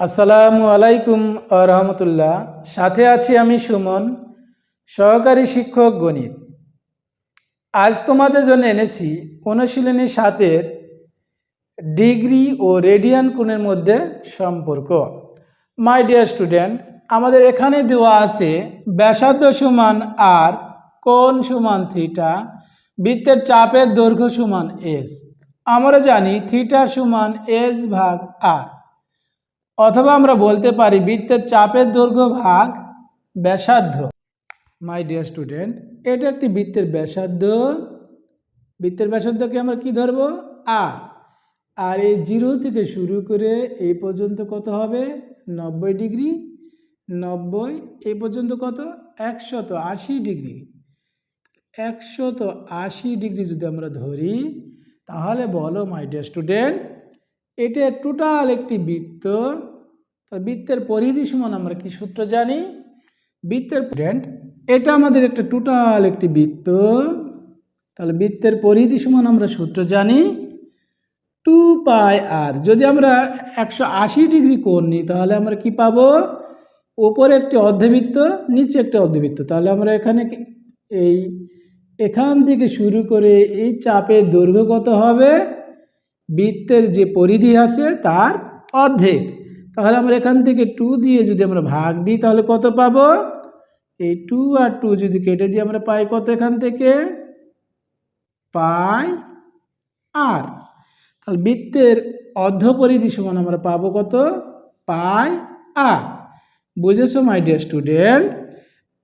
আসসালামু আলাইকুম রহমতুল্লাহ। সাথে আছি আমি সুমন, সহকারী শিক্ষক গণিত। আজ তোমাদের জন্য এনেছি অনুশীলনী সাতের ডিগ্রি ও রেডিয়ান কোণের মধ্যে সম্পর্ক। মাই ডিয়ার স্টুডেন্ট, আমাদের এখানে দেওয়া আছে ব্যাসার্ধ সমান আর কোণ সমান থিটা, বৃত্তের চাপের দৈর্ঘ্য সমান এস। আমরা জানি থিটা সমান এস ভাগ আর। অথবা আমরা বলতে পারি বৃত্তের চাপের দৈর্ঘ্য ভাগ ব্যাসার্ধ। মাই ডিয়ার স্টুডেন্ট এটা একটি বৃত্তের ব্যাসার্ধ। বৃত্তের ব্যাসার্ধকে আমরা কি ধরবো? আর আর এই জিরো থেকে শুরু করে এই পর্যন্ত কত হবে? নব্বই ডিগ্রি। নব্বই এই পর্যন্ত কত? একশত আশি ডিগ্রি। একশত আশি ডিগ্রি যদি আমরা ধরি, তাহলে বলো মাই ডিয়ার স্টুডেন্ট এটা টোটাল একটি বৃত্ত। তার বৃত্তের পরিধি সমান আমরা কি সূত্র জানি? বৃত্তের এটা আমাদের একটা টোটাল একটি বৃত্ত। তাহলে বৃত্তের পরিধি সমান আমরা সূত্র জানি টু পাই আর যদি আমরা একশো আশি ডিগ্রি কোণ নিই, তাহলে আমরা কি পাবো? ওপরে একটি অর্ধবৃত্ত, নিচে একটি অর্ধবৃত্ত। তাহলে আমরা এখানে এই, এখান থেকে শুরু করে এই চাপের দৈর্ঘ্য কত হবে? বৃত্তের যে পরিধি আছে তার অর্ধেক। তাহলে আমরা এখান থেকে টু দিয়ে যদি আমরা ভাগ দিই, তাহলে কত পাবো? এই টু আর টু যদি কেটে দিয়ে আমরা পাই কত এখান থেকে? পাই আর তাহলে বৃত্তের অর্ধ পরিধি সমান আমরা পাবো কত? পাই আর বুঝেছ মাই ডিয়ার স্টুডেন্ট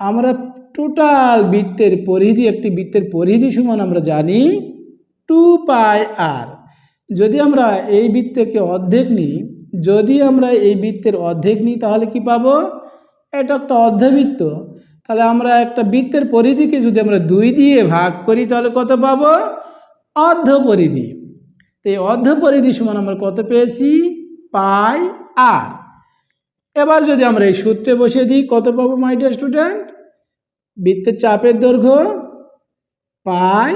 আমরা টোটাল বৃত্তের পরিধি, একটি বৃত্তের পরিধি সমান আমরা জানি টু পাই আর যদি আমরা এই বৃত্তকে অর্ধেক নিই, যদি আমরা এই বৃত্তের অর্ধেক নিই, তাহলে কি পাবো? এটা একটা অর্ধবৃত্ত। তাহলে আমরা একটা বৃত্তের পরিধিকে যদি আমরা দুই দিয়ে ভাগ করি, তাহলে কত পাবো? অর্ধ পরিধি। এই অর্ধ পরিধি সমান আমরা কত পেয়েছি? পাই আর। এবার যদি আমরা এই সূত্রে বসে দিই, কত পাবো মাই ডিয়ার স্টুডেন্ট বৃত্তের চাপের দৈর্ঘ্য পাই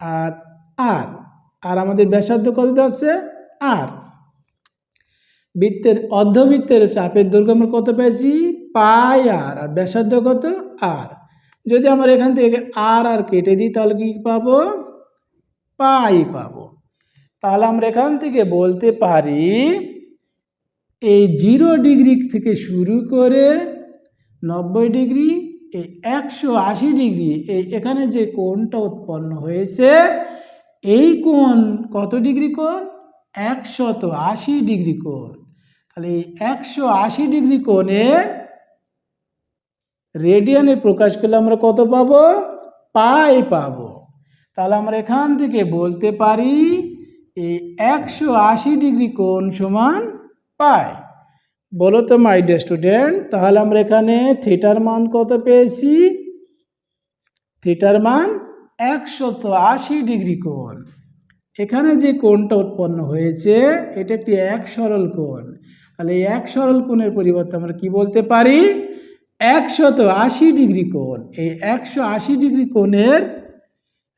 আর আর। আর আমাদের ব্যাসার্ধ কত আছে? আর বৃত্তের অর্ধবৃত্তের চাপের দৈর্ঘ্য আমরা কত পেয়েছি? পাই আর আর ব্যাসার্ধ কত? আর যদি আমরা এখান থেকে আর আর কেটে দিই, তাহলে কি পাবো? পাই পাবো। তাহলে আমরা এখান থেকে বলতে পারি, এই জিরো ডিগ্রি থেকে শুরু করে নব্বই ডিগ্রি, এই একশো আশি ডিগ্রি, এই এখানে যে কোণটা উৎপন্ন হয়েছে এই কোণ কত ডিগ্রি কোণ? একশত আশি ডিগ্রি কোণ। তাহলে একশো আশি ডিগ্রি কোণে রেডিয়ানে প্রকাশ করলে আমরা কত পাবো? পাই পাবো। তাহলে আমরা এখান থেকে বলতে পারি এই একশো আশি ডিগ্রি কোণ সমান পাই। বলো তো মাই ডিয়ার স্টুডেন্ট তাহলে আমরা এখানে থিটার মান কত পেয়েছি? থিটার মান একশত আশি ডিগ্রি কোণ। এখানে যে কোণটা উৎপন্ন হয়েছে, এটা একটি এক সরল কোণ। তাহলে এই এক সরল কোণের পরিবর্তে আমরা কি বলতে পারি? একশত আশি ডিগ্রি কোণ। এই একশো আশি ডিগ্রি কোণের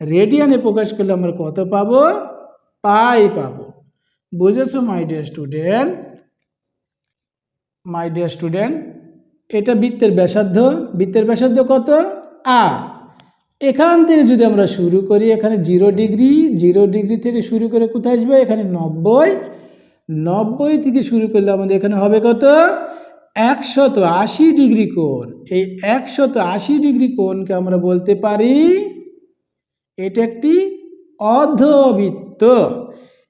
রেডিয়ানে প্রকাশ করলে আমরা কত পাবো? পাই পাবো। বুঝেছ my dear student my dear student এটা বৃত্তের ব্যাসার্ধ। বৃত্তের ব্যাসার্ধ কত? আর। এখান থেকে যদি আমরা শুরু করি, এখানে জিরো ডিগ্রি জিরো ডিগ্রি থেকে শুরু করে কোথায় আসবে? এখানে নব্বই। নব্বই থেকে শুরু করলে আমাদের এখানে হবে কত? একশত আশি ডিগ্রি কোণ। এই একশত আশি ডিগ্রি কোণকে আমরা বলতে পারি, এটা একটি অর্ধবৃত্ত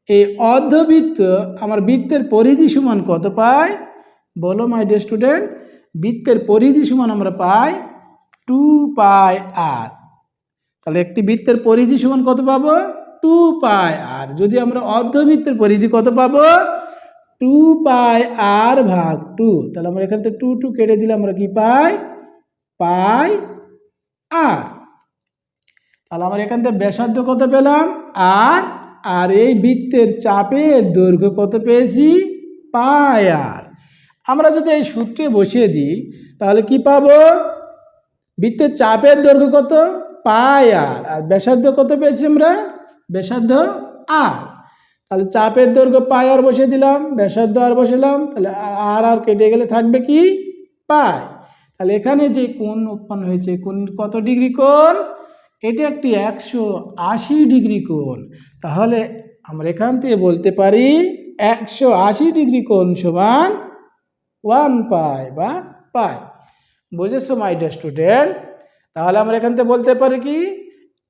এই অর্ধবৃত্ত আমার বৃত্তের পরিধি সমান কত পাই বলো মাই ডিয়ার স্টুডেন্ট বৃত্তের পরিধি সমান আমরা পাই টু পাই আর তাহলে একটি বৃত্তের পরিধি সমান কত পাবো? টু পাই আর যদি আমরা অর্ধবৃত্তের পরিধি কত পাবো? টু পাই আর ভাগ টু তাহলে আমরা এখান থেকে টু টু কেটে দিলে আমরা কি পাই? পাই আর তাহলে আমরা এখান থেকে ব্যাসার্ধ কত পেলাম? আর আর এই বৃত্তের চাপের দৈর্ঘ্য কত পেয়েছি? পাই আর আমরা যদি এই সূত্রে বসিয়ে দিই, তাহলে কি পাবো? বৃত্তের চাপের দৈর্ঘ্য কত? পাই আর আর ব্যাসার্ধ কত পেয়েছি আমরা? ব্যাসার্ধ আর। তাহলে চাপের দৈর্ঘ্য পাই আর বসিয়ে দিলাম, ব্যাসার্ধ আর বসালাম, তাহলে আর আর কেটে গেলে থাকবে কি? পাই। তাহলে এখানে যে কোণ উৎপন্ন হয়েছে কোন কত ডিগ্রি কোণ? এটা একটি একশো আশি ডিগ্রি কোণ। তাহলে আমরা এখান থেকে বলতে পারি একশো আশি ডিগ্রি কোণ সমান ওয়ান পাই বা পাই। বুঝেছ মাই ডিয়ার স্টুডেন্ট তাহলে আমরা এখান থেকে বলতে পারি কি,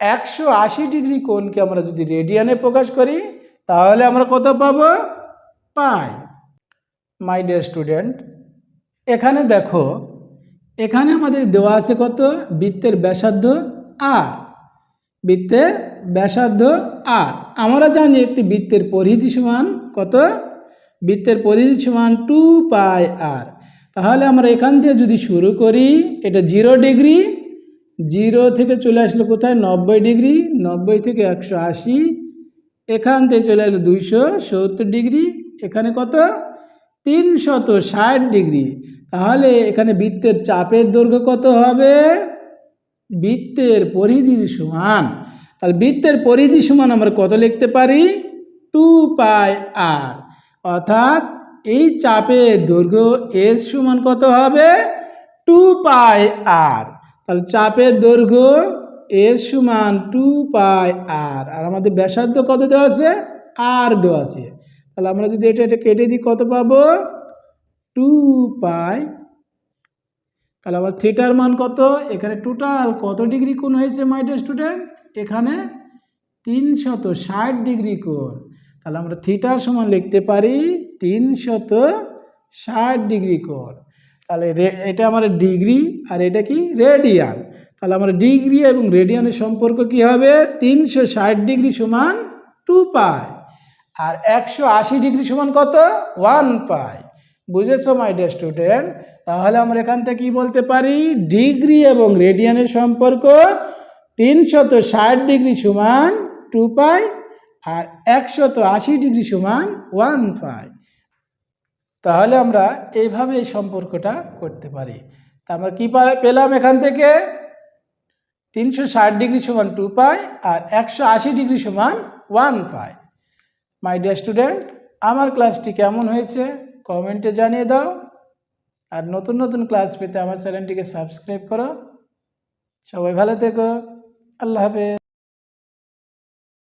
একশো আশি ডিগ্রি কোণকে আমরা যদি রেডিয়ানে প্রকাশ করি, তাহলে আমরা কত পাবো? পাই। মাই ডিয়ার স্টুডেন্ট এখানে দেখো, এখানে আমাদের দেওয়া আছে কত? বৃত্তের ব্যাসার্ধ আর বৃত্তের ব্যাসার্ধ আর আমরা জানি একটি বৃত্তের পরিধি সমান কত? বৃত্তের পরিধি সমান টু পাই আর তাহলে আমরা এখান থেকে যদি শুরু করি, এটা জিরো ডিগ্রি জিরো থেকে চলে আসলো কোথায়? নব্বই ডিগ্রি, নব্বই থেকে একশো আশি। এখান থেকে চলে আসলো দুইশো সত্তর ডিগ্রি। এখানে কত? তিনশত ষাট ডিগ্রি। তাহলে এখানে বৃত্তের চাপের দৈর্ঘ্য কত হবে? বৃত্তের পরিধির সমান। তাহলে বৃত্তের পরিধি সমান আমরা কত লিখতে পারি? Two pi R. অর্থাৎ এই চাপের দৈর্ঘ্য এস সমান কত হবে? Two pi R. তাহলে চাপের দৈর্ঘ্য এর সমান টু পাই আর আর আমাদের ব্যাসার্ধ কত দেওয়া আছে? আর দেওয়া আছে। তাহলে আমরা যদি এটা এটা কেটে দিই, কত পাবো? টু পাই তাহলে আবার থিটার মান কত? এখানে টোটাল কত ডিগ্রি কোণ হয়েছে মাই স্টুডেন্ট এখানে তিনশত ষাট ডিগ্রি কোণ। তাহলে আমরা থিটার সমান লিখতে পারি তিনশত ষাট ডিগ্রি কোণ। তাহলে এটা আমার ডিগ্রি আর এটা কি রেডিয়ান। তাহলে আমরা ডিগ্রি এবং রেডিয়ানের সম্পর্ক কি হবে? তিনশো ষাট ডিগ্রি সমান টু পাই। আর একশো আশি ডিগ্রি সমান কত? One pi. বুঝেছ মাই ডিয়ার স্টুডেন্ট তাহলে আমরা এখান থেকে কি বলতে পারি? ডিগ্রি এবং রেডিয়ানের সম্পর্ক তিনশত ষাট ডিগ্রি সমান টু পাই আর একশত আশি ডিগ্রি সমান ওয়ান পাই। তাহলে আমরা এইভাবে এই সম্পর্কটা করতে পারি। তা আমরা কী পেলাম এখান থেকে? তিনশো ষাট ডিগ্রি সমান টু পাই আর একশো আশি ডিগ্রি সমান one pi. My dear student, আমার ক্লাসটি কেমন হয়েছে? কমেন্টে জানিয়ে দাও। আর নতুন নতুন ক্লাস পেতে আমার চ্যানেলটিকে সাবস্ক্রাইব করো। সবাই ভালো থেকো। আল্লাহ হাফেজ।